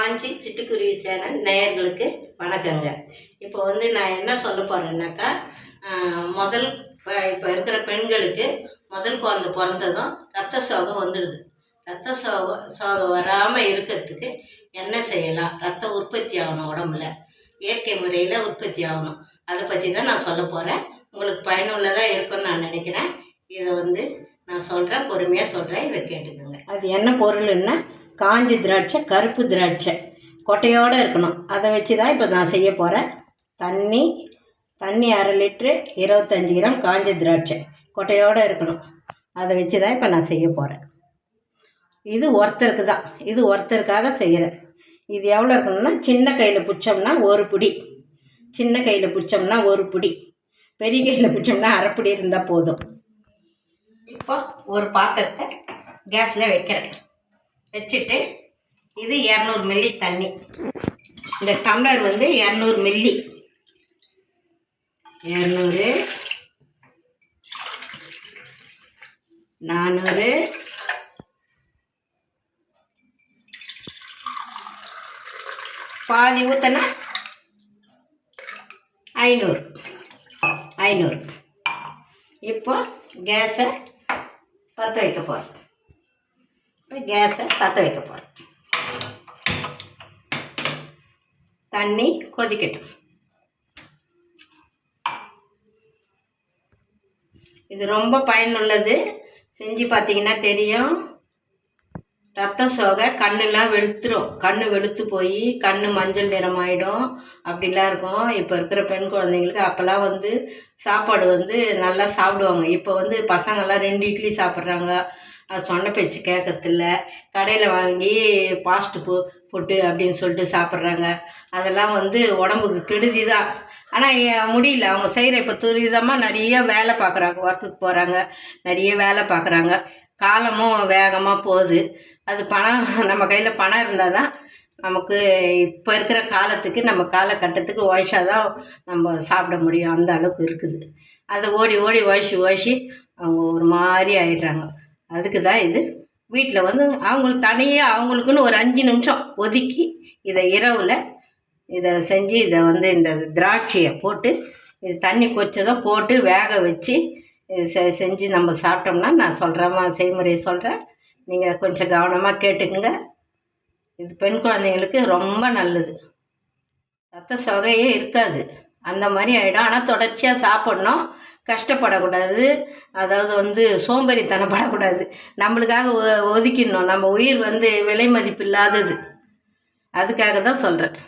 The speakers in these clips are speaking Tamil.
காஞ்சி சிட்டுக்குருவி சேனல் நேயர்களுக்கு வணக்கங்க. இப்போ வந்து நான் என்ன சொல்ல போகிறேன்னாக்கா முதல் இப்போ இருக்கிற பெண்களுக்கு முதல் குழந்தை பிறந்ததும் ரத்த சோகம் வந்துடுது. ரத்த சோகம் சோகம் வராமல் இருக்கிறதுக்கு என்ன செய்யலாம்? ரத்த உற்பத்தி ஆகணும் உடம்புல. இயற்கை முறையில் உற்பத்தி ஆகணும். அதை பற்றி தான் நான் சொல்ல போகிறேன் உங்களுக்கு பயனுள்ளதாக இருக்கும்னு நான் நினைக்கிறேன். இதை வந்து நான் சொல்கிறேன் பொறுமையாக சொல்கிறேன் இதை கேட்டுக்கோங்க. அது என்ன பொருள்னா காஞ்சி திராட்சை கருப்பு திராட்சை. கொட்டையோடு இருக்கணும். அதை வச்சு தான் இப்போ நான் செய்ய போகிறேன் தண்ணி தண்ணி அரை லிட்ரு இருபத்தஞ்சி கிராம் காஞ்ச திராட்சை. கொட்டையோடு இருக்கணும். அதை வச்சு தான் இப்போ நான் செய்ய போகிறேன் இது ஒருத்தருக்கு தான். இது ஒருத்தருக்காக செய்கிறேன் இது எவ்வளோ இருக்கணும்னா சின்ன கையில் பிடிச்சோம்னா ஒரு பிடி. சின்ன கையில் பிடிச்சோம்னா ஒரு பிடி. பெரிய கையில் பிடிச்சோம்னா அரைப்பிடி இருந்தால் போதும். இப்போ ஒரு பாத்திரத்தை கேஸில் வைக்கிறேன். வச்சுட்டு இது இரநூறு மில்லி தண்ணி. இந்த டம்ளர் வந்து இரநூறு மில்லி இரநூறு. நானூறு. பாதி ஊற்றினா ஐநூறு. ஐநூறு. இப்போ கேஸை பற்ற வைக்க போகிறேன் இப்போ கேஸை பற்ற வைக்க போகிறேன் தண்ணி கொதிக்கட்டும். இது ரொம்ப பயனுள்ளது. செஞ்சு பார்த்தீங்கன்னா தெரியும். ரத்த சோகை கண்ணுலாம் வெளுத்துரும். கண் வெளுத்து போய் கண் மஞ்சள் நிறமாயிடும். அப்படிலாம் இருக்கும். இப்போ இருக்கிற பெண் குழந்தைங்களுக்கு அப்போல்லாம் வந்து சாப்பாடு வந்து நல்லா சாப்பிடுவாங்க. இப்போ வந்து பசங்கள்லாம் ரெண்டு இட்லி சாப்பிட்றாங்க. அது சொன்ன பேச்சு கேட்கறதில்ல கடையில் வாங்கி ஃபாஸ்ட் ஃபு ஃபுட்டு அப்படின்னு சொல்லிட்டு சாப்பிட்றாங்க. அதெல்லாம் வந்து உடம்புக்கு கெடுதி தான் ஆனால் முடியல. அவங்க செய்கிற இப்போ துரிதமாக நிறைய வேலை பார்க்குறாங்க ஒர்க்குக்கு போகிறாங்க நிறைய வேலை பார்க்குறாங்க காலமும் வேகமாக போகுது. அது பணம் நம்ம கையில் பணம் இருந்தால் தான் நமக்கு இப்போ இருக்கிற காலத்துக்கு நம்ம காலகட்டத்துக்கு உழைச்சா தான் நம்ம சாப்பிட முடியும். அந்த அளவுக்கு இருக்குது. அதை ஓடி ஓடி உழைச்சி உழைச்சி அவங்க ஒரு மாதிரி ஆயிடுறாங்க. அதுக்கு தான் இது. வீட்டில் வந்து அவங்களுக்கு தனியாக அவங்களுக்குன்னு ஒரு அஞ்சு நிமிஷம் ஒதுக்கி இதை இரவில் இதை செஞ்சு இதை வந்து இந்த திராட்சையை போட்டு இது தண்ணி கொச்சதும் போட்டு வேக வச்சு இது செ செஞ்சு நம்ம சாப்பிட்டோம்னா நான் சொல்கிறேம்மா செய்முறையை சொல்கிறேன் நீங்கள் கொஞ்சம் கவனமாக கேட்டுக்குங்க. இது பெண் குழந்தைங்களுக்கு ரொம்ப நல்லது. ரத்த சொகையே இருக்காது. அந்த மாதிரி ஆகிடும் ஆனால் தொடர்ச்சியாக சாப்பிட்ணும். கஷ்டப்படக்கூடாது. அதாவது வந்து சோம்பேறித்தனப்படக்கூடாது. நம்மளுக்காக ஒ ஒதுக்கிடணும். நம்ம உயிர் வந்து விலை மதிப்பு இல்லாதது. அதுக்காக தான் சொல்கிறேன்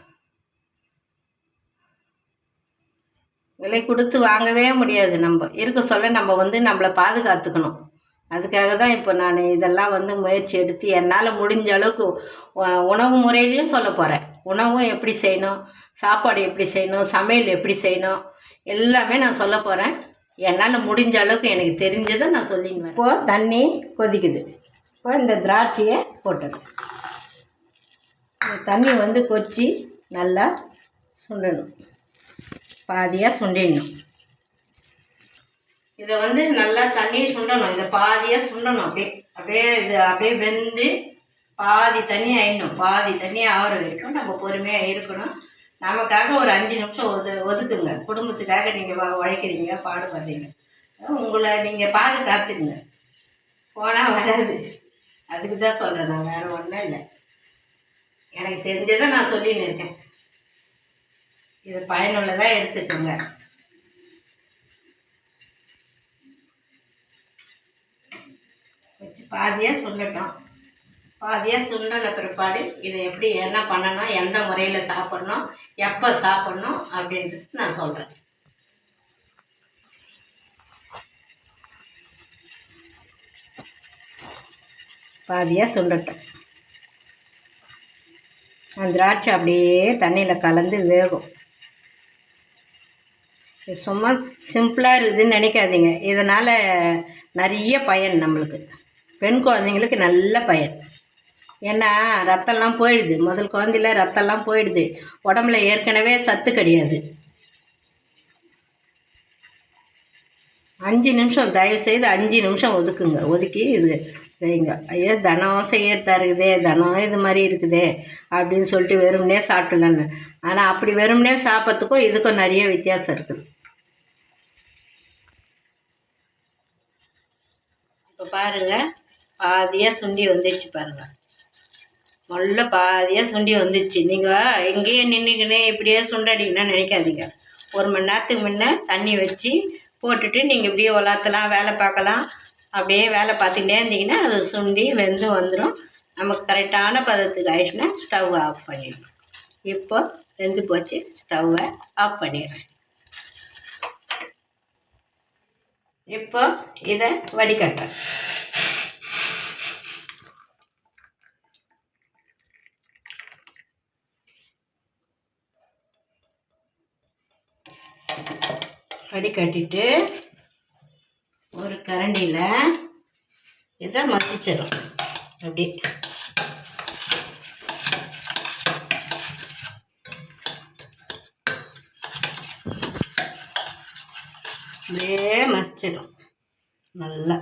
விலை கொடுத்து வாங்கவே முடியாது நம்ம. இருக்க சொல்ல நம்ம வந்து நம்மளை பாதுகாத்துக்கணும். அதுக்காக தான் இப்போ நான் இதெல்லாம் வந்து முயற்சி எடுத்து என்னால் முடிஞ்ச அளவுக்கு உணவு முறையிலையும் சொல்ல போகிறேன் உணவும் எப்படி செய்யணும்? சாப்பாடு எப்படி செய்யணும்? சமையல் எப்படி செய்யணும்? எல்லாமே நான் சொல்ல போகிறேன் என்னால் முடிஞ்ச அளவுக்கு எனக்கு தெரிஞ்சதை நான் சொல்லிடுவேன் இப்போது தண்ணி கொதிக்குது. இப்போ இந்த திராட்சையை போட்டுடணும் இந்த தண்ணி வந்து கொச்சி நல்லா சுண்டணும். பாதியாக சுண்டிடணும். இதை வந்து நல்லா தண்ணி சுண்டணும். இதை பாதியாக சுண்டணும். அப்படியே அப்படியே இது அப்படியே வெந்து பாதி தண்ணி ஆயிடணும். பாதி தண்ணி ஆகிற வரைக்கும் நம்ம பொறுமையாக இருக்கணும். நமக்காக ஒரு அஞ்சு நிமிஷம் ஒது ஒதுக்குங்க. குடும்பத்துக்காக நீங்கள் உழைக்கிறீங்க பாடுபடுறீங்க. உங்களை நீங்கள் பாதுகாத்துக்குங்க. போனால் வராது. அதுக்கு தான் சொல்கிறேன் நான் வேறு ஒன்றும் இல்லை. எனக்கு தெரிஞ்சதை நான் சொல்லின்னு இருக்கேன். இது பயனுள்ளதாக எடுத்துக்கோங்க. வச்சு பாதியாக சொல்லட்டும். பாதியாக சுண்டன பிற்பாடு இதை எப்படி என்ன பண்ணணும் எந்த முறையில் சாப்பிட்ணும் எப்போ சாப்பிட்ணும் அப்படின்றது நான் சொல்கிறேன் பாதியாக சுண்டட்டும். அந்த திராட்சை அப்படியே தண்ணியில் கலந்து வேகும். சும்மா சிம்பிளாக இருக்குதுன்னு நினைக்காதீங்க. இதனால் நிறைய பயன் நம்மளுக்கு. பெண் குழந்தைங்களுக்கு நல்ல பயன். ஏன்னா ரத்தம்லாம் போயிடுது. முதல் குழந்தையில ரத்தம்லாம் போயிடுது. உடம்புல ஏற்கனவே சத்து கிடையாது. அஞ்சு நிமிஷம் தயவு செய்து அஞ்சு நிமிஷம் ஒதுக்குங்க. ஒதுக்கி இது செய்யுங்க ஐயோ தனம் செய்யறதா இருக்குதே தனம் இது மாதிரி இருக்குதே அப்படின்னு சொல்லிட்டு வெறும்னே சாப்பிட்டுலன்னு ஆனால் அப்படி வெறும்னே சாப்பிட்றதுக்கும் இதுக்கும் நிறைய வித்தியாசம் இருக்குது. இப்போ பாருங்கள் பாதியாக சுண்டி வந்துடுச்சு பாருங்கள் நல்ல பாதியாக சுண்டி வந்துடுச்சு நீங்கள் எங்கேயே நின்றுக்கினே இப்படியே சுண்டடிங்கன்னா நினைக்காதீங்க. ஒரு மணி நேரத்துக்கு முன்னே தண்ணி வச்சு போட்டுட்டு நீங்கள் இப்படியே உலாத்தலாம் வேலை பார்க்கலாம். அப்படியே வேலை பார்த்துக்கிட்டே இருந்தீங்கன்னா அது சுண்டி வெந்து வந்துடும் நமக்கு கரெக்டான பதத்துக்கு ஆயிடுச்சுன்னா ஸ்டவ் ஆஃப் பண்ணிடணும். இப்போ வெந்து போச்சு ஸ்டவ்வை ஆஃப் பண்ணிடுறேன். இப்போ இதை வடிகட்டுறேன். வடிகட்டிட்டு ஒரு கரண்டியில் இதை மசிச்சிடும் அப்படி. அப்படியே மசிச்சிடும் நல்லா.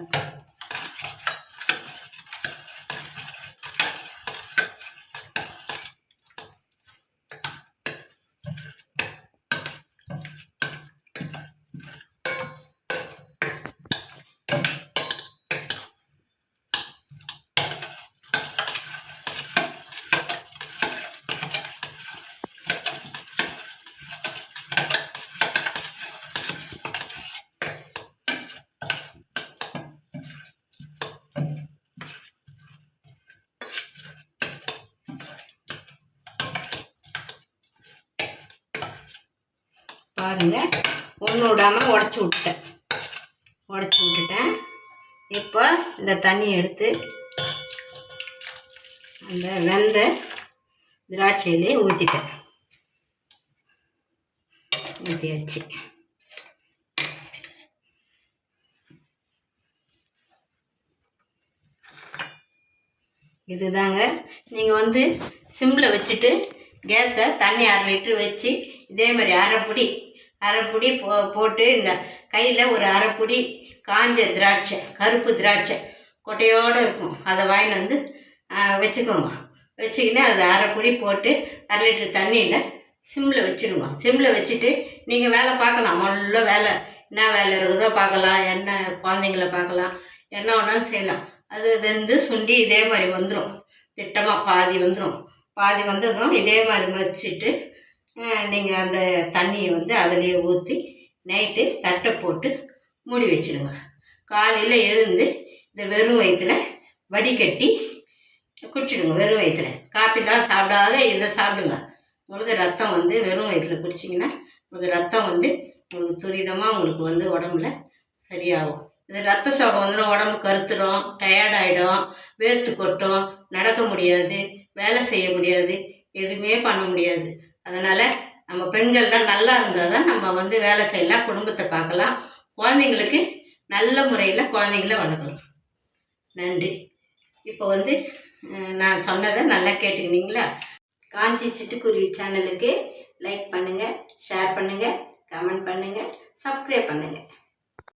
பாருங்கள் ஒன்று விடாமல் உடச்சி விட்டேன் உடச்சி விட்டுட்டேன். இப்போ இந்த தண்ணியை எடுத்து அந்த வெந்த திராட்சையிலே ஊற்றிட்டேன் ஊற்றியாச்சு இதுதாங்க. நீங்கள் வந்து சிம்மில் வச்சுட்டு கேஸை தண்ணி அரை லிட்ரு வச்சு இதே மாதிரி அரைப்பொடி அரைப்புடி போ போட்டு இந்த கையில் ஒரு அரைப்புடி காஞ்ச திராட்சை கருப்பு திராட்சை கொட்டையோடு இருக்கும். அதை வாங்கிட்டு வந்து வச்சுக்கோங்க. வச்சுக்கின்னு அதை அரைப்புடி போட்டு அரை லிட்டர் தண்ணியில் சிம்மில் வச்சுடுங்க சிம்மில் வச்சுட்டு நீங்கள் வேலை பார்க்கலாம். முள்ள வேலை என்ன வேலை இருக்குதோ பார்க்கலாம். என்ன குழந்தைங்கள பார்க்கலாம். என்ன வேணாலும் செய்யலாம். அது வெந்து சுண்டி இதே மாதிரி வந்துடும் திட்டமாக பாதி வந்துடும் பாதி வந்ததும் இதே மாதிரி மசிச்சுட்டு நீங்கள் அந்த தண்ணியை வந்து அதிலேயே ஊற்றி நைட்டு தட்டை போட்டு மூடி வச்சுருங்க. காலையில் எழுந்து இந்த வெறும் வயிற்றுல வடிகட்டி குடிச்சிடுங்க வெறும் வயிற்றுல காப்பிலாம் சாப்பிடாத இதை சாப்பிடுங்க. உங்களுக்கு ரத்தம் வந்து வெறும் வயிற்றுல குடிச்சிங்கன்னா உங்களுக்கு ரத்தம் வந்து உங்களுக்கு துரிதமாக உங்களுக்கு வந்து உடம்புல சரியாகும். இது ரத்த சோகம் வந்து உடம்பு கருத்துடும் டயர்டாயிடும் வேர்த்து கொட்டும் நடக்க முடியாது வேலை செய்ய முடியாது எதுவுமே பண்ண முடியாது. அதனால் நம்ம பெண்கள்லாம் நல்லா இருந்தால் தான் நம்ம வந்து வேலை செய்யலாம் குடும்பத்தை பார்க்கலாம். குழந்தைங்களுக்கு நல்ல முறையில் குழந்தைங்கள வளர்க்கலாம். நன்றி. இப்போ வந்து நான் சொன்னதை நல்லா கேட்டுக்கினீங்களா? காஞ்சி சிட்டுக்குருவி சேனலுக்கு லைக் பண்ணுங்கள் ஷேர் பண்ணுங்கள் கமெண்ட் பண்ணுங்கள் சப்ஸ்கிரைப் பண்ணுங்கள்